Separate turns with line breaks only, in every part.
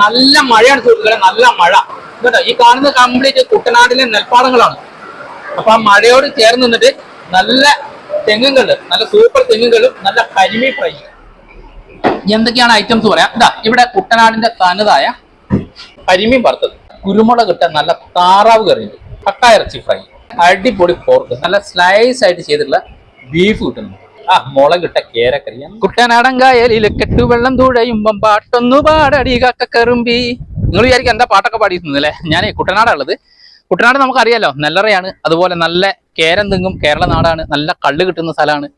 നല്ല മഴയാണ് സുഹൃത്തുക്കളെ നല്ല മഴ. കേട്ടോ ഈ കാണുന്ന കംപ്ലീറ്റ് കുട്ടനാട്ടിലെ നെൽപ്പാടങ്ങളാണ്. അപ്പൊ ആ മഴയോട് ചേർന്ന് നിന്നിട്ട് നല്ല തെങ്ങുകൾ നല്ല സൂപ്പർ തെങ്ങുകളും നല്ല കരിമി ഫ്രൈ. എന്തൊക്കെയാണ് ഐറ്റംസ് പറയാം? ഇതാ ഇവിടെ കുട്ടനാടിന്റെ തനതായ കരിമീൻ വറുത്തത്. കുരുമുളക് ഇട്ട നല്ല താറാവ് കറി കക്ക ഇറച്ചി ഫ്രൈ. അടിപൊളി പോർക്ക് നല്ല സ്ലൈസ് ആയിട്ട് ചെയ്തിട്ടുള്ള ബീഫ് കിട്ടുന്നു മുളകിട്ട കേരക്കറി. കുട്ടനാടങ്കായലിലെ കെട്ടുവെള്ളം തുഴയുമ്പം പാട്ടൊന്നു പാടടി കക്കറുമ്പി. നിങ്ങൾ വിചാരിക്കും എന്താ പാട്ടൊക്കെ പാടിയിട്ടുണ്ടല്ലേ ഞാൻ കുട്ടനാടുള്ളത് കുട്ടനാട് നമുക്കറിയാലോ നെല്ലറയാണ്. അതുപോലെ നല്ല കേരം തിങ്ങും കേരള നാടാണ്. നല്ല കള്ള് കിട്ടുന്ന സ്ഥലമാണ്.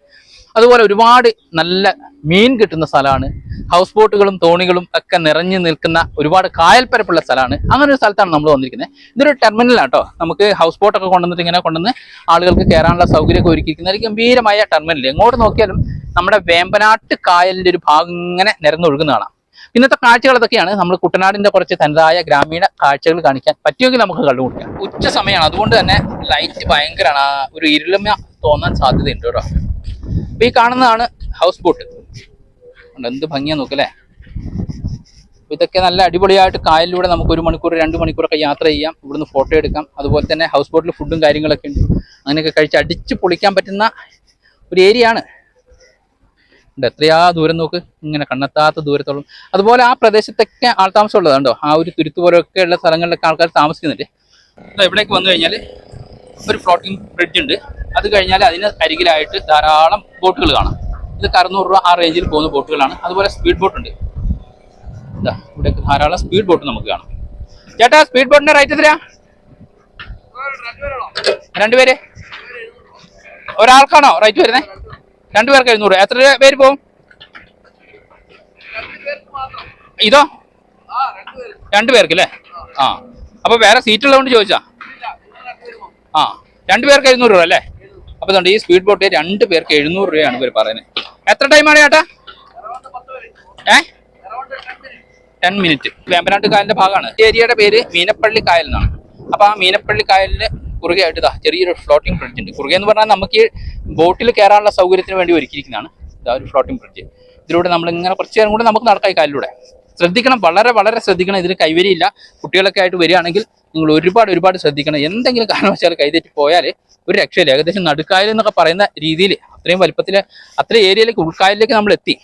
അതുപോലെ ഒരുപാട് നല്ല മീൻ കിട്ടുന്ന സ്ഥലമാണ്. ഹൗസ് ബോട്ടുകളും തോണികളും ഒക്കെ നിറഞ്ഞു നിൽക്കുന്ന ഒരുപാട് കായൽപ്പരപ്പുള്ള സ്ഥലമാണ്. അങ്ങനെ ഒരു സ്ഥലത്താണ് നമ്മൾ വന്നിരിക്കുന്നത്. ഇതൊരു ടെർമിനലാണ് കേട്ടോ നമുക്ക് ഹൗസ് ബോട്ടൊക്കെ കൊണ്ടുവന്നിട്ട് ഇങ്ങനെ കൊണ്ടുവന്ന് ആളുകൾക്ക് കയറാനുള്ള സൗകര്യമൊക്കെ ഒരുക്കിയിരിക്കുന്ന ഒരു ഗംഭീരമായ ടെർമിനൽ എങ്ങോട്ട് നോക്കിയാലും നമ്മുടെ വേമ്പനാട്ട് കായലിന്റെ ഒരു ഭാഗം ഇങ്ങനെ നിരന്നൊഴുകുന്ന കാണാം ഇന്നത്തെ കാഴ്ചകൾ അതൊക്കെയാണ്. നമ്മൾ കുട്ടനാടിന്റെ കുറച്ച് തനതായ ഗ്രാമീണ കാഴ്ചകൾ കാണിക്കാൻ പറ്റുമെങ്കിൽ നമുക്ക് കണ്ടുപിടിക്കാം ഉച്ച സമയമാണ്. അതുകൊണ്ട് തന്നെ ലൈറ്റ് ഭയങ്കരമാണ്. ഒരു ഇരുളമ തോന്നാൻ സാധ്യതയുണ്ട് കേട്ടോ. അപ്പൊ ഈ കാണുന്നതാണ് ഹൗസ് ബോട്ട് എന്ത് ഭംഗിയാ നോക്കല്ലേ? ഇതൊക്കെ നല്ല അടിപൊളിയായിട്ട് കായലിലൂടെ നമുക്ക് ഒരു മണിക്കൂർ രണ്ട് മണിക്കൂറൊക്കെ യാത്ര ചെയ്യാം. ഇവിടുന്ന് ഫോട്ടോ എടുക്കാം. അതുപോലെ തന്നെ ഹൗസ് ബോട്ടിൽ ഫുഡും കാര്യങ്ങളൊക്കെ ഉണ്ട്. അങ്ങനെയൊക്കെ കഴിച്ച് അടിച്ച് പൊളിക്കാൻ പറ്റുന്ന ഒരു ഏരിയ ആണ്. ഉണ്ട് എത്രയാ ദൂരം നോക്ക്. ഇങ്ങനെ കണ്ണെത്താത്ത ദൂരത്തോളം അതുപോലെ ആ പ്രദേശത്തൊക്കെ ആൾ താമസം ഉള്ളതാണ്ടോ ആ ഒരു തുരുത്ത് പോലെയൊക്കെ ഉള്ള സ്ഥലങ്ങളിലൊക്കെ ആൾക്കാർ താമസിക്കുന്നുണ്ട്. ഇവിടേക്ക് വന്നു കഴിഞ്ഞാൽ ഒരു ഫ്ലോട്ടിംഗ് ബ്രിഡ്ജ് ഉണ്ട്. അത് കഴിഞ്ഞാൽ അതിന് അരികിലായിട്ട് ധാരാളം ബോട്ടുകൾ കാണാം. ഇത് അറുന്നൂറ് രൂപ ആ റേഞ്ചിൽ പോകുന്ന ബോട്ടുകളാണ്. അതുപോലെ സ്പീഡ് ബോട്ട് ഉണ്ട്. ഇതാ ഇവിടെ ധാരാളം സ്പീഡ് ബോട്ട് നമുക്ക് കാണാം. ചേട്ടാ സ്പീഡ് ബോട്ടിന്റെ റേറ്റ് എത്രയാ? രണ്ടുപേര് ഒരാൾക്കാണോ റേറ്റ് വരുന്നത് രണ്ടുപേർക്ക് എഴുന്നൂറ്. എത്ര പേര് പോകും ഇതോ? രണ്ടുപേർക്ക് അല്ലേ? ആ. അപ്പൊ വേറെ സീറ്റ് ഉള്ളതുകൊണ്ട് ചോദിച്ചാ. ആ രണ്ടുപേർക്ക് എഴുന്നൂറ് രൂപ അല്ലേ? അപ്പൊ അതുകൊണ്ട് ഈ സ്പീഡ് ബോട്ട് രണ്ട് പേർക്ക് എഴുന്നൂറ് രൂപയാണ് ഇവർ പറയുന്നത്. എത്ര ടൈമാണ് ചേട്ടാ? ഏ? ടെൻ മിനിറ്റ് വേമ്പനാട്ട് കായലിന്റെ ഭാഗമാണ്. ഏരിയയുടെ പേര് മീനപ്പള്ളി കായൽ എന്നാണ്. അപ്പൊ ആ മീനപ്പള്ളി കായലിന് കുറുകെ ആയിട്ട് ഇതാ ചെറിയൊരു ഫ്ലോട്ടിംഗ് ബ്രിഡ്ജ് ഉണ്ട്. കുറുകെ എന്ന് പറഞ്ഞാൽ നമുക്ക് ഈ ബോട്ടിൽ കയറാനുള്ള സൗകര്യത്തിന് വേണ്ടി ഒരുക്കിയിരിക്കുന്നതാണ്. ഇതാ ഒരു ഫ്ലോട്ടിംഗ് ബ്രിഡ്ജ് ഇതിലൂടെ നമ്മൾ ഇങ്ങനെ കുറച്ച് നേരം കൂടെ നമുക്ക് നടക്കാം ഈ കായലിലൂടെ. ശ്രദ്ധിക്കണം വളരെ വളരെ ശ്രദ്ധിക്കണം. ഇതിന് കൈവരിയില്ല. കുട്ടികളൊക്കെ ആയിട്ട് വരികയാണെങ്കിൽ നിങ്ങൾ ഒരുപാട് ഒരുപാട് ശ്രദ്ധിക്കണം. എന്തെങ്കിലും കാരണവശാൽ കൈതെറ്റി പോയാൽ ഒരു രക്ഷയില്ല. ഏകദേശം നടുക്കായൽ എന്നൊക്കെ പറയുന്ന രീതിയിൽ അത്രയും വലുപ്പത്തിൽ അത്രയും ഏരിയയിലേക്ക് ഉൾക്കായലിലേക്ക് നമ്മൾ എത്തി.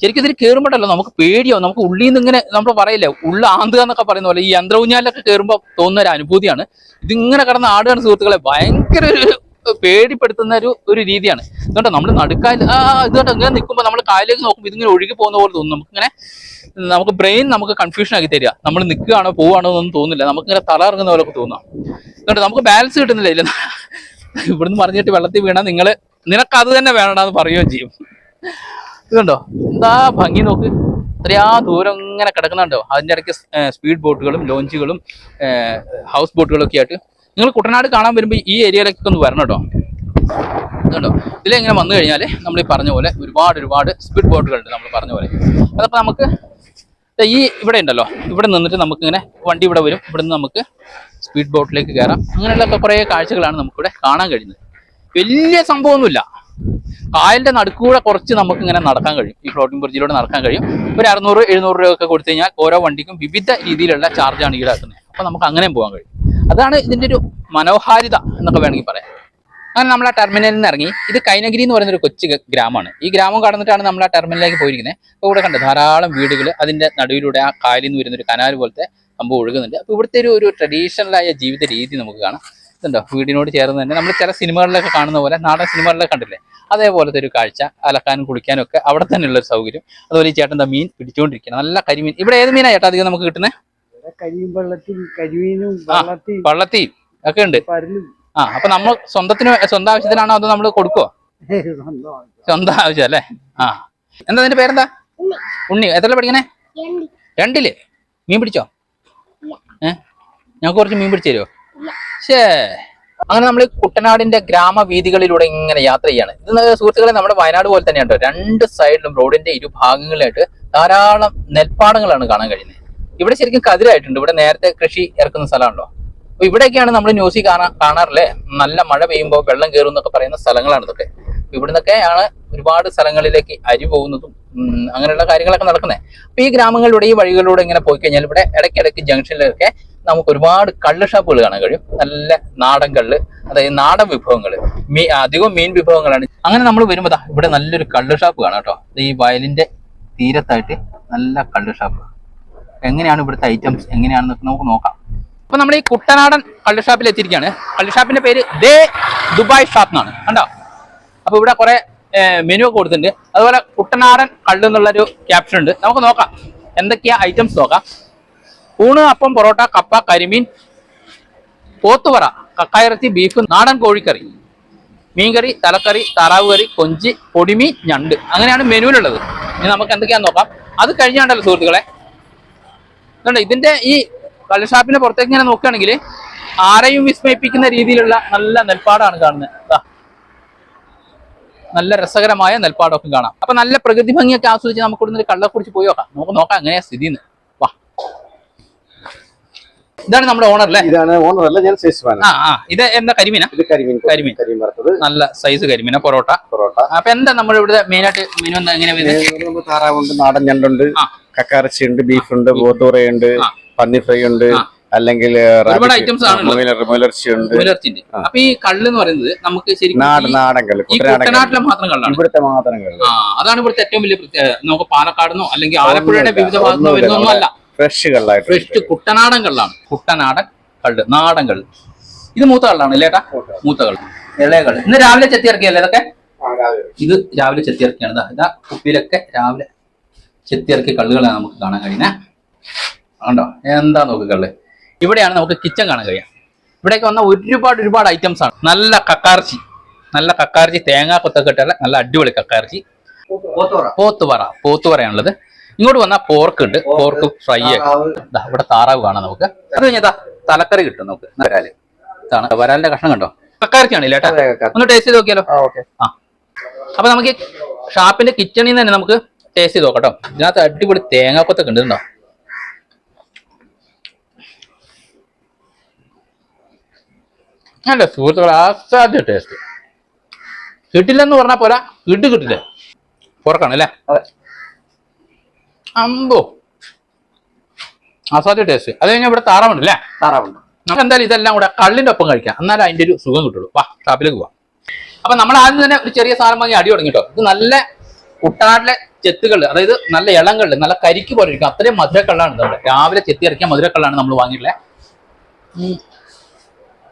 ശരിക്കും ഇതിൽ കയറുമ്പോഴല്ലോ നമുക്ക് പേടിയോ നമുക്ക് ഉള്ളിൽ നിന്ന് ഇങ്ങനെ നമ്മൾ പറയില്ല ഉള്ള ആന്തുക എന്നൊക്കെ പറയുന്ന പോലെ ഈ യന്ത്രഊഞ്ഞാലൊക്കെ കയറുമ്പോൾ തോന്നുന്ന ഒരു അനുഭൂതിയാണ്. ഇതിങ്ങനെ കടന്ന ആടുകയാണ് സുഹൃത്തുക്കളെ. ഭയങ്കര ഒരു പേടിപ്പെടുത്തുന്ന ഒരു ഒരു രീതിയാണ്. ഇതുകൊണ്ട് നമ്മൾ നടുക്കായൽ ആ ഇതുകൊണ്ട് ഇങ്ങനെ നിൽക്കുമ്പോൾ നമ്മൾ കാലിലേക്ക് നോക്കുമ്പോൾ ഇതിങ്ങനെ ഒഴുകി പോകുന്ന പോലെ തോന്നും. നമുക്കിങ്ങനെ നമുക്ക് ബ്രെയിൻ നമുക്ക് കൺഫ്യൂഷൻ ആക്കി തരിക. നമ്മൾ നിൽക്കുകയാണോ പോവുകയാണോ എന്നൊന്നും തോന്നില്ല നമുക്കിങ്ങനെ തല ഇറങ്ങുന്ന പോലെ തോന്നാം. അതുകൊണ്ട് നമുക്ക് ബാലൻസ് കിട്ടുന്നില്ല. ഇല്ല ഇവിടുന്ന് പറഞ്ഞിട്ട് വെള്ളത്തിൽ വീണാൽ നിങ്ങൾ നിനക്ക് അത് തന്നെ വേണമെന്ന് പറയുകയും ചെയ്യും. ഇതുണ്ടോ എന്താ ഭംഗി നോക്ക്. ഇത്രയാ ദൂരം ഇങ്ങനെ കിടക്കുന്നുണ്ടോ? അതിന്റെ ഇടയ്ക്ക് സ്പീഡ് ബോട്ടുകളും ലോഞ്ചുകളും ഹൗസ് ബോട്ടുകളും ഒക്കെ ആയിട്ട് നിങ്ങൾ കുട്ടനാട് കാണാൻ വരുമ്പോൾ ഈ ഏരിയയിലേക്കൊക്കെ ഒന്ന് വരണം കേട്ടോ. ഇതുണ്ടോ? ഇതിലെങ്ങനെ വന്നു കഴിഞ്ഞാൽ നമ്മൾ ഈ പറഞ്ഞ പോലെ ഒരുപാട് ഒരുപാട് സ്പീഡ് ബോട്ടുകളുണ്ട് നമ്മൾ പറഞ്ഞ പോലെ. അതപ്പോൾ നമുക്ക് ഈ ഇവിടെ ഉണ്ടല്ലോ. ഇവിടെ നിന്നിട്ട് നമുക്കിങ്ങനെ വണ്ടി ഇവിടെ വരും. ഇവിടെ നിന്ന് നമുക്ക് സ്പീഡ് ബോട്ടിലേക്ക് കയറാം അങ്ങനെയുള്ള കുറേ കാഴ്ചകളാണ് നമുക്കിവിടെ കാണാൻ കഴിയുന്നത്. വലിയ സംഭവമൊന്നുമില്ല. കായലിന്റെ നടുക്കൂടെ കുറച്ച് നമുക്കിങ്ങനെ നടക്കാൻ കഴിയും. ഈ ഫ്ലോട്ടിംഗ് ബ്രിഡ്ജിലൂടെ നടക്കാൻ കഴിയും. ഒരു അറുന്നൂറ് എഴുന്നൂറ് രൂപ ഒക്കെ കൊടുത്തു കഴിഞ്ഞാൽ ഓരോ വണ്ടിക്കും വിവിധ രീതിയിലുള്ള ചാർജാണ് ഈടാക്കുന്നത്. അപ്പോൾ നമുക്ക് അങ്ങനെയും പോകാൻ കഴിയും. അതാണ് ഇതിന്റെ ഒരു മനോഹാരിത എന്നൊക്കെ വേണമെങ്കിൽ പറയാം. അങ്ങനെ നമ്മൾ ആ ടെർമിനലിൽ നിന്ന് ഇറങ്ങി. ഇത് കൈനഗിരി എന്ന് പറയുന്ന ഒരു കൊച്ചു ഗ്രാമമാണ്. ഈ ഗ്രാമം കടന്നിട്ടാണ് നമ്മൾ ആ ടെർമിനലിലേക്ക് പോയിരിക്കുന്നത്. അപ്പോൾ ഇവിടെ കണ്ട് ധാരാളം വീടുകൾ അതിന്റെ നടുവിലൂടെ ആ കായലിൽ നിന്ന് വരുന്ന ഒരു കനാൽ പോലത്തെ സംഭവം ഒഴുകുന്നുണ്ട്. അപ്പോൾ ഇവിടുത്തെ ഒരു ഒരു ട്രഡീഷണലായ ജീവിത രീതി നമുക്ക് കാണാം. ഇതുണ്ടോ? വീടിനോട് ചേർന്ന് തന്നെ നമ്മൾ ചില സിനിമകളിലൊക്കെ കാണുന്ന പോലെ നാടൻ സിനിമകളിലൊക്കെ കണ്ടില്ലേ അതേപോലത്തെ ഒരു കാഴ്ച അലക്കാനും കുളിക്കാനും ഒക്കെ അവിടെ തന്നെയുള്ള ഒരു സൗകര്യം. അതുപോലെ ഈ ചേട്ടൻ മീൻ പിടിച്ചുകൊണ്ടിരിക്കണം നല്ല കരിമീൻ. ഇവിടെ ഏത് മീനാണ് ചേട്ടാ അധികം നമുക്ക് കിട്ടുന്നത്
കരിയും വെള്ളത്തിൽ കരിമീനും. വെള്ളത്തിൽ
ഒക്കെ ഉണ്ട്. ആ അപ്പൊ നമ്മൾ സ്വന്തത്തിന് സ്വന്തം ആവശ്യത്തിനാണോ അതോ നമ്മൾ കൊടുക്കുവോ? സ്വന്തം ആവശ്യം. അല്ലേ? ആ. എന്താ അതിന്റെ പേരെന്താ? ഉണ്ണി. എത്ര പഠിക്കണേ? രണ്ടിൽ? മീൻ പിടിച്ചോ? ഏ? ഞങ്ങൾക്ക് കുറച്ച് മീൻ പിടിച്ചു തരുമോ ശേ അങ്ങനെ നമ്മൾ കുട്ടനാടിന്റെ ഗ്രാമവീഥികളിലൂടെ ഇങ്ങനെ യാത്ര ചെയ്യാണ്. ഇത് സുഹൃത്തുക്കളെ നമ്മുടെ വയനാട് പോലെ തന്നെയാണ് ട്ടോ. രണ്ട് സൈഡിലും റോഡിന്റെ ഇരുഭാഗങ്ങളിലായിട്ട് ധാരാളം നെൽപ്പാടങ്ങളാണ് കാണാൻ കഴിയുന്നത്. ഇവിടെ ശരിക്കും കതിരായിട്ടുണ്ട്. ഇവിടെ നേരത്തെ കൃഷി ഇറക്കുന്ന സ്ഥലമാണല്ലോ. അപ്പൊ ഇവിടെയൊക്കെയാണ് നമ്മൾ ന്യൂസിൽ കാണാ കാണാറില്ലേ? നല്ല മഴ പെയ്യുമ്പോൾ വെള്ളം കയറും എന്നൊക്കെ പറയുന്ന സ്ഥലങ്ങളാണ് ഇതൊക്കെ. ഇവിടുന്നൊക്കെയാണ് ഒരുപാട് സ്ഥലങ്ങളിലേക്ക് അരി പോകുന്നതും അങ്ങനെയുള്ള കാര്യങ്ങളൊക്കെ നടക്കുന്നത് അപ്പൊ ഈ ഗ്രാമങ്ങളിലൂടെ ഈ വഴികളിലൂടെ ഇങ്ങനെ പോയി കഴിഞ്ഞാൽ ഇവിടെ ഇടയ്ക്കിടയ്ക്ക് ജംഗ്ഷനിലൊക്കെ നമുക്ക് ഒരുപാട് കള്ള് ഷാപ്പുകൾ കാണാൻ കഴിയും. നല്ല നാടൻ കള്ള് അതായത് നാടൻ വിഭവങ്ങൾ മീ അധികം മീൻ വിഭവങ്ങളാണ്. അങ്ങനെ നമ്മൾ വരുമ്പോൾ ഇവിടെ നല്ലൊരു കള്ള് ഷാപ്പ് കാണാം കേട്ടോ. ഈ വയലിന്റെ തീരത്തായിട്ട് നല്ല കള്ള് ഷാപ്പ്. എങ്ങനെയാണ് ഇവിടുത്തെ ഐറ്റംസ് എങ്ങനെയാണെന്നൊക്കെ നമുക്ക് നോക്കാം. അപ്പൊ നമ്മൾ ഈ കുട്ടനാടൻ കള്ള് ഷാപ്പിൽ എത്തിയിരിക്കുകയാണ്. കള്ള് ഷാപ്പിന്റെ പേര് ദേ ദുബായ് ഷാപ്പ് എന്നാണ്. കണ്ടോ? അപ്പൊ ഇവിടെ കുറെ മെനു ഒക്കെ കൊടുത്തിട്ടുണ്ട്. അതുപോലെ കുട്ടനാടൻ കള്ള് എന്നുള്ളൊരു ക്യാപ്ഷൻ ഉണ്ട്. നമുക്ക് നോക്കാം. എന്തൊക്കെയാ ഐറ്റംസ് നോക്കാം. ഊണ് അപ്പം പൊറോട്ട കപ്പ കരിമീൻ പോത്തുവറ കക്കായിറച്ചി ബീഫ് നാടൻ കോഴിക്കറി മീൻകറി തലക്കറി താറാവ് കറി കൊഞ്ച് പൊടിമീൻ ഞണ്ട്. അങ്ങനെയാണ് മെനുവിലുള്ളത് ഇനി നമുക്ക് എന്തൊക്കെയാന്ന് നോക്കാം. അത് കഴിഞ്ഞാണ്ടല്ലോ സുഹൃത്തുക്കളെ. ഇതുണ്ട് ഇതിന്റെ ഈ കള്ളുഷാപ്പിന്റെ പുറത്തേക്ക് ഇങ്ങനെ നോക്കുകയാണെങ്കിൽ ആരെയും വിസ്മയിപ്പിക്കുന്ന രീതിയിലുള്ള നല്ല നെൽപ്പാടാണ് കാണുന്നത്. നല്ല രസകരമായ നെൽപ്പാടമൊക്കെ കാണാം. അപ്പൊ നല്ല പ്രകൃതി ഭംഗിയൊക്കെ ആസ്വദിച്ച് നമുക്ക് ഇവിടുന്ന് ഒരു കള്ളെ കുടിച്ച് പോയി നോക്കാം. നമുക്ക് നോക്കാം എങ്ങനെയാ സ്ഥിതി വാ ഇതാണ് നമ്മുടെ ഓണർ അല്ലേ?
ഇതാണ് ഓണർ അല്ല ഞാൻ സേസ്വാന
ആ ആ. ഇത് എന്താ കരിമീന?
ഇത് കരിമീൻ
കരിമീൻ.
കരിമീൻ വറുത്തത്.
നല്ല സൈസ് കരിമീന പൊറോട്ട.
പൊറോട്ട.
അപ്പൊ എന്താ നമ്മുടെ ഇവിടെ മെയിൻ ആയിട്ട് മെനു എന്താ എങ്ങനെ
നമ്മൾ താറാവുണ്ട് നാടൻ ഞണ്ടുണ്ട്
ആ.
കക്കാറച്ചി ഉണ്ട് ബീഫുണ്ട്
ഉണ്ട്
പന്നി ഫ്രൈ ഉണ്ട്. അല്ലെങ്കിൽ
ഒരുപാട് ആണ് ആണുള്ളത്.
മുലർച്ചി ഉണ്ട്
മുലർച്ചിന്റെ
ആ.
അപ്പൊ ഈ കള്ള് എന്ന് പറയുന്നത് നമുക്ക് ശരിക്കും കുട്ടനാട്ടിലെ മാത്രം കള്ളാണ്.
ഇവിടുത്തെ മാത്രം
ആ അതാണ് ഇവിടുത്തെ ഏറ്റവും വലിയ പ്രത്യേകത. നമുക്ക് പാലക്കാടുന്നോ അല്ലെങ്കിൽ ആലപ്പുഴയുടെ വിവിധ ഭാഗത്തുനിന്നോ വരുന്നൊന്നും അല്ല
ഫ്രഷ് കള്ളായിട്ട്
ഫ്രഷ് കുട്ടനാടൻ കള്ളാണ്. കുട്ടനാടൻ കള്ള് നാടൻ കള്ള്. ഇത് മൂത്ത കള്ളാണ് ഇല്ലേട്ടാ മൂത്ത കള്ള്. ഇളയ കള്ള്. ഇന്ന് രാവിലെ ചെത്തി ഇറക്കിയല്ലേ ഇതൊക്കെ? ഇത് രാവിലെ ചെത്തി ഇറക്കിയാണ്. ഇതാ ഇതാ കുപ്പിയിലൊക്കെ രാവിലെ ചെത്തി ഇറക്കിയ കള്ളുകളാണ് നമുക്ക് കാണാൻ കഴിയുന്നത് ഉണ്ടോ എന്താ നോക്ക് കള്ള്? ഇവിടെയാണ് നമുക്ക് കിച്ചൺ കാണാൻ കഴിയുക. ഇവിടേക്ക് വന്ന ഒരുപാട് ഒരുപാട് ഐറ്റംസ് ആണ്. നല്ല കക്കാർച്ചി. നല്ല കക്കാർച്ചി തേങ്ങാ കൊത്തൊക്കെ ഇട്ടുള്ള നല്ല അടിപൊളി കക്കാർച്ചി. പോത്തുപറ പോത്തുപറയാണുള്ളത് ഇങ്ങോട്ട് വന്നാൽ പോർക്ക് ഉണ്ട്. പോർക്ക് ഫ്രൈ ഇവിടെ താറാവ് കാണാം നമുക്ക്. അത് കഴിഞ്ഞാൽ തലക്കറി കിട്ടും നമുക്ക്. വരാൽ. ഇതാണ്. വരാലിന്റെ കഷ്ണം കണ്ടോ? കക്കാരക്കാണ് ഇല്ലേട്ടാ ഒന്ന് ടേസ്റ്റ് ചെയ്ത് നോക്കിയാലോ? ആ അപ്പൊ നമുക്ക് ഷാപ്പിന്റെ കിച്ചണിൽ നിന്ന് തന്നെ നമുക്ക് ടേസ്റ്റ് ചെയ്ത് നോക്കട്ടോ ഇതിനകത്ത് അടിപൊളി തേങ്ങാക്കൊത്തൊക്കെ ഉണ്ട് ഇതുണ്ടോ അല്ല സുഹൃത്തുക്കൾ അസാധ്യ ടേസ്റ്റ് കിട്ടില്ലെന്ന് പറഞ്ഞാൽ പോരാ. കിട്ടി കിട്ടില്ലേ? പുറക്കാണ് അല്ലേ അമ്പോ. അസാധ്യ ടേസ്റ്റ് അത് കഴിഞ്ഞാൽ ഇവിടെ താറാവുണ്ട് അല്ലേ?
താറാവുണ്ട്.
നമുക്ക് എന്തായാലും ഇതെല്ലാം കൂടെ കള്ളിന്റെ ഒപ്പം കഴിക്കാം. എന്നാലും അതിന്റെ ഒരു സുഖം കിട്ടുള്ളൂ. വാ ഷാപ്പിലേക്ക് പോവാം. അപ്പൊ നമ്മൾ ആദ്യം തന്നെ ഒരു ചെറിയ സാധനം വാങ്ങി അടി തുടങ്ങി കേട്ടോ. ഇത് നല്ല കുട്ടാടിലെ ചെത്തുകൾ അതായത് നല്ല ഇളങ്കള്ള് നല്ല കരിക്ക് പോലെ ഇരിക്കും. അത്രയും മധുരക്കള്ളാണ് ഇതവിടെ രാവിലെ ചെത്തി ഇറക്കിയ മധുരക്കള്ളാണ് നമ്മൾ വാങ്ങിയിട്ടുള്ളത്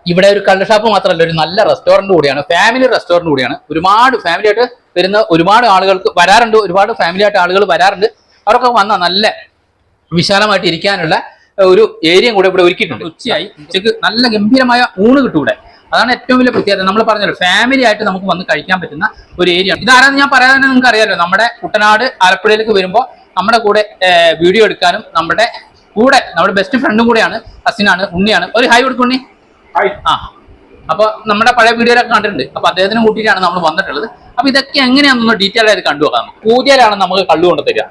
ഇവിടെ ഒരു കള്ള് ഷാപ്പ് മാത്രമല്ല ഒരു നല്ല റെസ്റ്റോറന്റ് കൂടിയാണ്. ഫാമിലി റെസ്റ്റോറന്റ് കൂടിയാണ്. ഒരുപാട് ഫാമിലി ആയിട്ട് വരുന്ന ഒരുപാട് ആളുകൾക്ക് വരാറുണ്ട്. ഒരുപാട് ഫാമിലി ആയിട്ട് ആളുകൾ വരാറുണ്ട്. അവരൊക്കെ വന്ന നല്ല വിശാലമായിട്ട് ഇരിക്കാനുള്ള ഒരു ഏരിയ കൂടെ ഇവിടെ ഒരുക്കിയിട്ടുണ്ട്. ഉച്ചയായി ഉച്ചയ്ക്ക് നല്ല ഗംഭീരമായ ഊണ് കിട്ടും ഇവിടെ അതാണ് ഏറ്റവും വലിയ പ്രത്യേകത. നമ്മൾ പറഞ്ഞല്ലോ ഫാമിലി ആയിട്ട് നമുക്ക് വന്ന് കഴിക്കാൻ പറ്റുന്ന ഒരു ഏരിയ ആണ്. ഇതാരാന്ന് ഞാൻ പറയാതെ തന്നെ നിങ്ങൾക്ക് അറിയാലോ. നമ്മുടെ കുട്ടനാട് ആലപ്പുഴയിലേക്ക് വരുമ്പോൾ നമ്മുടെ കൂടെ വീഡിയോ എടുക്കാനും നമ്മുടെ കൂടെ നമ്മുടെ ബെസ്റ്റ് ഫ്രണ്ടും കൂടെയാണ് ഹസിനാണ് ഉണ്ണിയാണ്. ഒരു ഹായ് കൊടുക്കുണ്ണി ആ. അപ്പൊ നമ്മുടെ പഴയ വീഡിയോയിലൊക്കെ കണ്ടിട്ടുണ്ട്. അപ്പൊ അദ്ദേഹത്തിനെ കൂട്ടിയിട്ടാണ് നമ്മൾ വന്നിട്ടുള്ളത്. അപ്പൊ ഇതൊക്കെ എങ്ങനെയാണെന്ന് ഡീറ്റെയിൽ ആയിട്ട് കണ്ടുപോകാം നോക്കാം നമുക്ക്. പൂജയിലാണ് നമുക്ക് കള്ളു കൊണ്ട് തരിക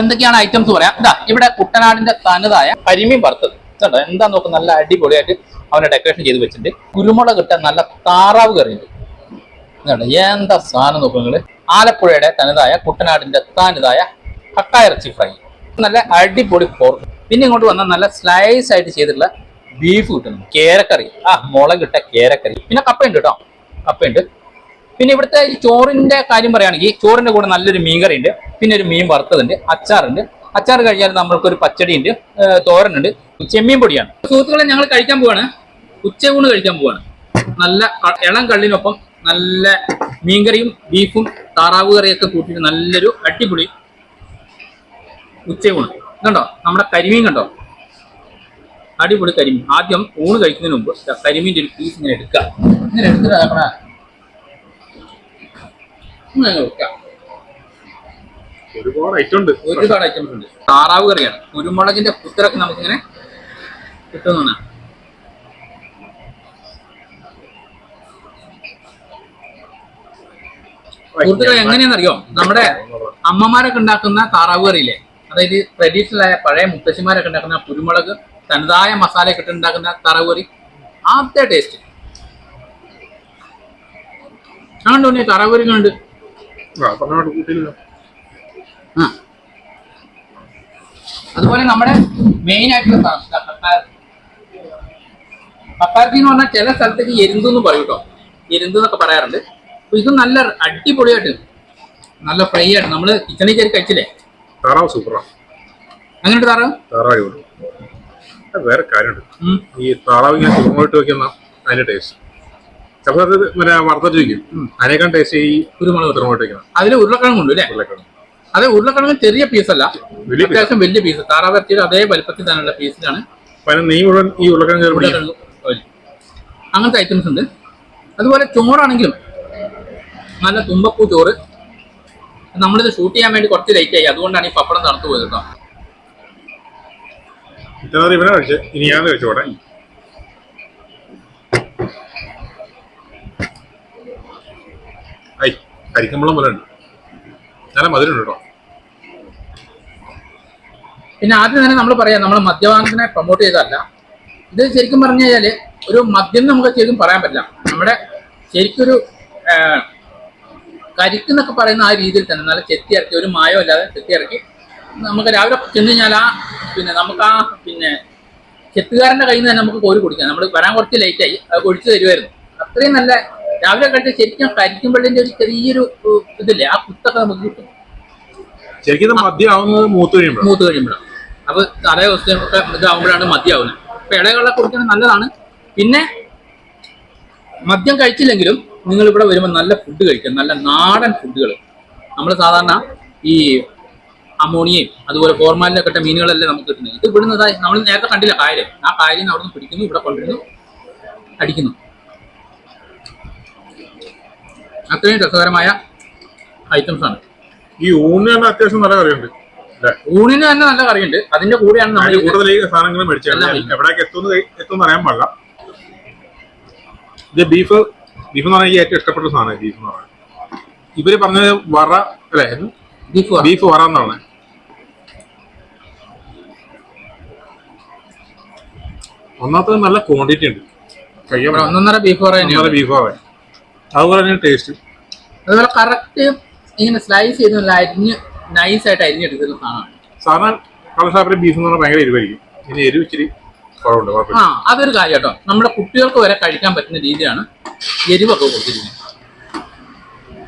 എന്തൊക്കെയാണ് ഐറ്റംസ് പറയാം? ഇതാ ഇവിടെ കുട്ടനാടിന്റെ തനതായ കരിമീൻ വറുത്തത്. ഇതുണ്ടോ? എന്താ നോക്ക് നല്ല അടിപൊളിയായിട്ട് അവനെ ഡെക്കറേഷൻ ചെയ്ത് വെച്ചിട്ടുണ്ട്. കുരുമുളക് ഇട്ട നല്ല താറാവ് കറിയുണ്ട്. ഇതുണ്ട്. എന്താ സാധനം നോക്കുക നിങ്ങൾ? ആലപ്പുഴയുടെ തനതായ കുട്ടനാടിന്റെ തനതായ കക്കായിറച്ചി ഫ്രൈ. നല്ല അടിപൊളി പോർക്ക് പിന്നെ ഇങ്ങോട്ട് വന്നാൽ നല്ല സ്ലൈസ് ആയിട്ട് ചെയ്തിട്ടുള്ള ബീഫ് കിട്ടുന്നു. കേരക്കറി. ആ മുളകിട്ട കേരക്കറി. പിന്നെ കപ്പയുണ്ട് കേട്ടോ. കപ്പയുണ്ട്. പിന്നെ ഇവിടുത്തെ ചോറിന്റെ കാര്യം പറയുകയാണെങ്കിൽ ചോറിന്റെ കൂടെ നല്ലൊരു മീൻകറി ഉണ്ട് പിന്നെ ഒരു മീൻ വറുത്തതുണ്ട് അച്ചാറുണ്ട്. അച്ചാർ കഴിഞ്ഞാൽ നമ്മൾക്കൊരു പച്ചടിയുണ്ട് തോരനുണ്ട് ചെമ്മീൻ പൊടിയാണ്. സുഹൃത്തുക്കളെ ഞങ്ങൾ കഴിക്കാൻ പോവാണ്. ഉച്ചയൂണ് കഴിക്കാൻ പോവാണ്. നല്ല ഇളം കള്ളിനൊപ്പം നല്ല മീൻകറിയും ബീഫും താറാവ് കറിയൊക്കെ കൂട്ടിയിട്ട് നല്ലൊരു അടിപൊളി ഉച്ചയൂണ്. കണ്ടോ? നമ്മുടെ കരിമീൻ കണ്ടോ? അടിപൊളി കരിമീൻ. ആദ്യം ഊണ് കഴിക്കുന്നതിന് മുമ്പ് കരിമീന്റെ ഒരു പീസ് ഇങ്ങനെ എടുക്കുക. ഇങ്ങനെ എടുത്തിട്ട്
ഒരുപാട് ഐറ്റം ഉണ്ട്.
ഒരുപാട് ഐറ്റംസ് ഉണ്ട്. താറാവ് കറിയാണ്. കുരുമുളകിന്റെ കുത്തറൊക്കെ നമുക്കിങ്ങനെ കിട്ടുന്നതാണ്. സുഹൃത്തുക്കളെ എങ്ങനെയാണെന്നറിയോ? നമ്മുടെ അമ്മമാരൊക്കെ ഉണ്ടാക്കുന്ന താറാവ് കറിയില്ലേ? അതായത് ട്രഡീഷണൽ ആയ പഴയ മുത്തശ്ശിമാരൊക്കെ ഉണ്ടാക്കുന്ന കുരുമുളക് തനതായ മസാല ഒക്കെ ഉണ്ടാക്കുന്ന താറാവ് കറി. ആദ്യ ടേസ്റ്റ് അതുകൊണ്ട് താറാവ് കറി കണ്ട് അതുപോലെ നമ്മുടെ മെയിൻ ആയിട്ടുള്ള പപ്പായ- പപ്പായത്തി എന്ന് പറഞ്ഞാൽ ചില സ്ഥലത്തേക്ക് എരുന്തു എന്ന് പറയും കേട്ടോ. എരുന്തു എന്നൊക്കെ പറയാറുണ്ട്. അപ്പൊ ഇത് നല്ല അടിപൊളിയായിട്ട് നല്ല ഫ്രൈ ആയിട്ട് നമ്മൾ കിച്ചണിൽ കയറി കഴിച്ചില്ലേ?
താറാവ് സൂപ്പറാണ്
അങ്ങനെ താറാവ്?
താറാവ് വേറെ കാര്യമുണ്ട്. ഈ താറാവ് ഇങ്ങനെ ചുമട്ട് വെക്കുന്ന അതിന്റെ ടേസ്റ്റ് ചിലപ്പോൾ അത് മറ്റേ വറുത്തിട്ട് വയ്ക്കും അതിനേക്കാൾ ടേസ്റ്റ് ഈ
കുരുമുളക്
എത്ര വെക്കുന്ന
അതിൽ ഉരുളക്കിഴങ്ങുണ്ട് അല്ലേ?
ഉരുളക്കിഴങ്ങ്.
അത് ഉരുളക്കിഴങ്ങ് ചെറിയ പീസല്ല. അത്യാവശ്യം വലിയ പീസ് താറാവ് അതേ വലിപ്പത്തിൽ തന്നെയുള്ള പീസിലാണ്
നെയ് മുഴുവൻ ഈ ഉരുളക്കിഴങ്ങ്.
ഉരുളക്കിഴങ്ങ്. അങ്ങനത്തെ ഐറ്റംസ് ഉണ്ട്. അതുപോലെ ചോറാണെങ്കിലും നല്ല തുമ്പപ്പൂ ചോറ്. നമ്മളിത് ഷൂട്ട് ചെയ്യാൻ വേണ്ടി കുറച്ച് ലൈറ്റ് ആയി. അതുകൊണ്ടാണ് ഈ പപ്പടം തണുത്തു പോയത് കേട്ടോ
ഇത്ര ഇവനെ കഴിച്ചേ ഇനി ഞാൻ കഴിച്ചോട്ടെ. കരിക്കമ്പളം പോലെ ഉണ്ട്. നല്ല മധുരം കേട്ടോ.
പിന്നെ ആദ്യം തന്നെ നമ്മൾ പറയാം നമ്മൾ മദ്യപാനത്തിനെ പ്രൊമോട്ട് ചെയ്തതല്ല. ഇത് ശരിക്കും പറഞ്ഞു കഴിഞ്ഞാൽ ഒരു മദ്യം നമുക്ക് ശരിക്കും പറയാൻ പറ്റില്ല. നമ്മുടെ ശരിക്കൊരു ആ, കരിക്ക് എന്നൊക്കെ പറയുന്ന ആ രീതിയിൽ തന്നെ നല്ല ചെത്തി ഇറക്കി ഒരു മായോ ഇല്ലാതെ ചെത്തി ഇറക്കി നമുക്ക് രാവിലെ ചെന്ന് കഴിഞ്ഞാൽ ആ പിന്നെ നമുക്ക് ആ പിന്നെ ചെത്തുകാരന്റെ കയ്യിൽ നിന്ന് തന്നെ നമുക്ക് കോരി കുടിക്കാം. നമ്മൾ വരാൻ കുറച്ച് ലേറ്റായി അത് ഒഴിച്ചു തരുമായിരുന്നു അത്രയും നല്ല രാവിലെ കണ്ട് ശരിക്കും കരിക്കുമ്പോഴിന്റെ ഒരു ചെറിയൊരു ഇതില്ലേ ആ കുത്തൊക്കെ നമുക്ക് കിട്ടും.
ശരിക്കും മദ്യമാവുന്നത് മൂത്ത് കഴിയുമ്പോഴാണ്.
മൂത്ത് കഴിയുമ്പോഴാണ്. അപ്പൊ തലേ ദിവസമൊക്കെ ഇതാവുമ്പോഴാണ് മദ്യമാവുന്നത്. അപ്പൊ ഇളകളെ കുടിക്കുന്നത് നല്ലതാണ്. പിന്നെ മദ്യം കഴിച്ചില്ലെങ്കിലും നിങ്ങൾ ഇവിടെ വരുമ്പോൾ നല്ല ഫുഡ് കഴിക്കും നല്ല നാടൻ ഫുഡുകൾ നമ്മൾ സാധാരണ ഈ അമോണിയയും അതുപോലെ ഫോർമാലിനൊക്കെ ഇട്ട മീനുകളെല്ലാം നമുക്ക് കിട്ടുന്നത്. ഇത് ഇവിടുന്ന് നമ്മൾ നേരത്തെ കണ്ടില്ല കായൽ. ആ കായലിൽ അവിടെ നിന്ന് പിടിക്കുന്നു ഇവിടെ കൊണ്ടുവരുന്നു അടിക്കുന്നു. അത്രയും രസകരമായ ഐറ്റംസ് ആണ്.
ഈ ഊണിന് തന്നെ അത്യാവശ്യം നല്ല കറിയുണ്ട്.
ഊണിന് തന്നെ നല്ല കറിയുണ്ട്. അതിന്റെ കൂടെയാണ് നമ്മൾ
കൂടുതൽ ഈ സാധനങ്ങൾ
മേടിക്കും.
എവിടേക്ക് എത്തുമെന്ന് എത്തുമെന്ന് അറിയാൻ പാടില്ല. ഇത് ബീഫ് ബീഫ് എന്ന് പറഞ്ഞാൽ ഏറ്റവും ഇഷ്ടപ്പെട്ട സാധനം ബീഫ് എന്ന് പറഞ്ഞാൽ. ഇവർ പറഞ്ഞത് വറ അല്ലേ?
ബീഫ് വറ.
ബീഫ് വറ എന്ന് പറഞ്ഞത് ഒന്നാമത്തത് നല്ല ക്വാണ്ടിറ്റി ഉണ്ട്.
ഒന്നൊന്നര ബീഫ് വറ
ബീഫ് വറ അതുപോലെ തന്നെ ടേസ്റ്റ്
അതുപോലെ കറക്റ്റ് ഇങ്ങനെ സ്ലൈസ് ചെയ്ത് അരിഞ്ഞ് നൈസായിട്ട് അരിഞ്ഞെടുക്കുന്ന സാധനമാണ്.
സാധാരണ കളശാപ്പിലെ ബീഫ് എന്ന് പറഞ്ഞാൽ ഭയങ്കര എരിവായിരിക്കും. ഇനി എരിവ് ഇച്ചിരി കുറവുണ്ട്
ആ അതൊരു കാര്യം കേട്ടോ. നമ്മുടെ കുട്ടികൾക്ക് വരെ കഴിക്കാൻ പറ്റുന്ന രീതിയാണ് എരിവൊക്കെ കൊടുത്തിരിക്കുന്നത്.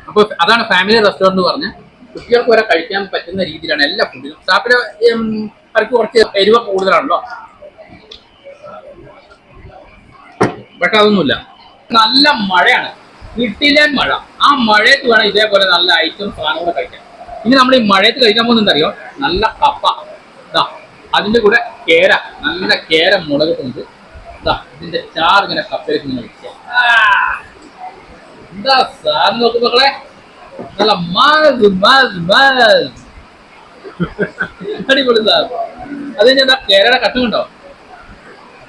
അപ്പോൾ അതാണ് ഫാമിലി റെസ്റ്റോറന്റ് പറഞ്ഞ് കുട്ടികൾക്ക് വരെ കഴിക്കാൻ പറ്റുന്ന രീതിയിലാണ് എല്ലാ ഫുഡിലും ഷാപ്പിലെ കറിക്ക് കുറച്ച് എരിവൊക്കെ കൂടുതലാണല്ലോ. പക്ഷെ അതൊന്നുമില്ല. നല്ല മഴയാണ്. വീട്ടിലെ മഴ. ആ മഴയത്ത് വേണം ഇതേപോലെ നല്ല ഐറ്റം സാധനങ്ങൾ കഴിക്കാൻ. ഇനി നമ്മൾ ഈ മഴയത്ത് കഴിക്കാൻ പോകുന്നത് അറിയോ? നല്ല കപ്പ. ഇതാ അതിന്റെ കൂടെ കേര. നല്ല കേര മുളകിട്ടുണ്ട് ഇതാ ഇതിന്റെ ചാറ് ഇങ്ങനെ കപ്പയിലേക്ക് ഇങ്ങനെ വെക്കുക. എന്താ സാധനം നോക്കും മക്കളെ? നല്ല മാസ് മാസ് മാസ് അടിപൊളി സാധനം. അത് കഴിഞ്ഞാൽ കേരയുടെ കഷ്ണം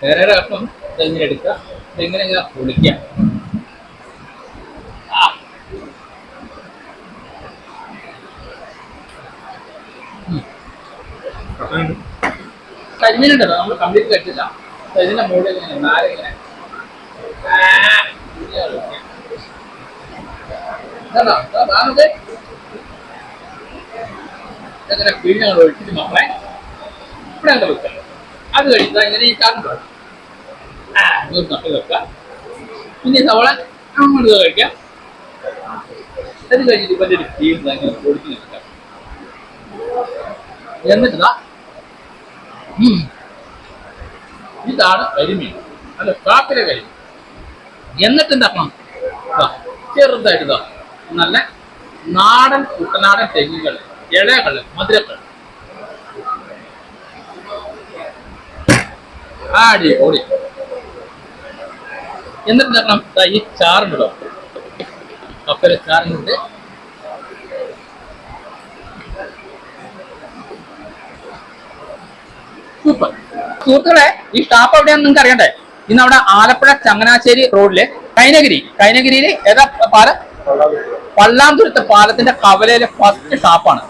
കേരയുടെ കഷ്ണം ഇതെങ്ങനെ എടുക്കുക? ഇതെങ്ങനെ ഇങ്ങനെ പൊളിക്കുക? കരിമീനുണ്ടല്ലോ നമ്മൾ കംപ്ലീറ്റ് കെട്ടില്ല. ഇതിന്റെ മുകളിൽ ഇങ്ങനെ നാല് ഇങ്ങനെ. ഇങ്ങനെ പിഴിഞ്ഞ് അങ്ങോട്ട് ഒഴിച്ചിട്ട് മക്കളെ ഇവിടെ അങ്ങോട്ട് വെക്കുക അത് കഴിഞ്ഞാൽ ഇങ്ങനെ ഈ കാറുണ്ടോ ആ ഇങ്ങോട്ട് നട്ട് വെക്കുക. പിന്നെ ഈ സവള അങ്ങോട്ട് കഴിക്കാം. അത് കഴിഞ്ഞിട്ട് ഇപ്പം ഒരു ടീം ഇങ്ങനെ പൊടിച്ച് നിൽക്കാം എന്നിട്ടാ. ഇതാണ് കരിമീൻ. അല്ല കാപ്പിലെ കരിമീൻ. എന്നിട്ട് ദാ, ചെറുതായിട്ട് നല്ല നാടൻ കുട്ടനാടൻ തെങ്ങുകൾ ഇളകൾ മധുരക്കൾ ആടി ഓടി എന്നിട്ട് എന്താക്കണം? ഈ ചാറുണ്ടോ കപ്പലെ ചാറുണ്ട്. സൂപ്പർ. സുഹൃത്തുക്കളെ ഈ ഷാപ്പ് എവിടെയാണെന്ന് നിങ്ങൾക്ക് അറിയണ്ടേ? ഇന്ന് അവിടെ ആലപ്പുഴ ചങ്ങനാശ്ശേരി റോഡിൽ കൈനഗിരി. കൈനഗിരിയിൽ ഏതാ പാലം? പള്ളാംതുരത്തെ പാലത്തിന്റെ കവലയിലെ ഫസ്റ്റ് ഷാപ്പാണ്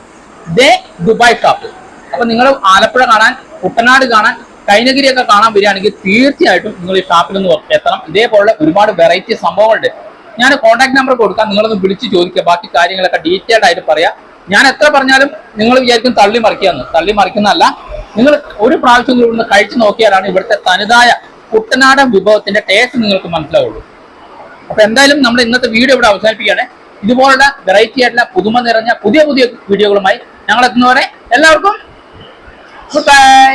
ദേ ദുബായ് ഷാപ്പ് അപ്പൊ നിങ്ങൾ ആലപ്പുഴ കാണാൻ കുട്ടനാട് കാണാൻ കൈനഗിരിയൊക്കെ കാണാൻ വരികയാണെങ്കിൽ തീർച്ചയായിട്ടും നിങ്ങൾ ഈ ഷാപ്പിൽ ഒന്ന് എത്തണം. ഇതേപോലെ ഒരുപാട് വെറൈറ്റി സംഭവങ്ങളുണ്ട്. ഞാൻ കോൺടാക്ട് നമ്പർ കൊടുക്കാം. നിങ്ങളൊന്ന് വിളിച്ച് ചോദിക്കുക. ബാക്കി കാര്യങ്ങളൊക്കെ ഡീറ്റെയിൽഡ് ആയിട്ട് പറയാം. ഞാൻ എത്ര പറഞ്ഞാലും നിങ്ങൾ വിചാരിക്കും തള്ളി മറിക്കാന്ന് തള്ളി മറിക്കുന്നതല്ല. നിങ്ങൾ ഒരു പ്രാവശ്യം ഇവിടുന്ന് കഴിച്ചു നോക്കിയാലാണ് ഇവിടുത്തെ തനതായ കുട്ടനാടൻ വിഭവത്തിന്റെ ടേസ്റ്റ് നിങ്ങൾക്ക് മനസ്സിലാവുള്ളൂ. അപ്പൊ എന്തായാലും നമ്മൾ ഇന്നത്തെ വീഡിയോ ഇവിടെ അവസാനിപ്പിക്കുകയാണ്. ഇതുപോലുള്ള വെറൈറ്റി ആയിട്ടുള്ള പുതുമ നിറഞ്ഞ പുതിയ പുതിയ വീഡിയോകളുമായി ഞങ്ങൾ എത്തുന്നവരെ എല്ലാവർക്കും ഗുഡ് ബൈ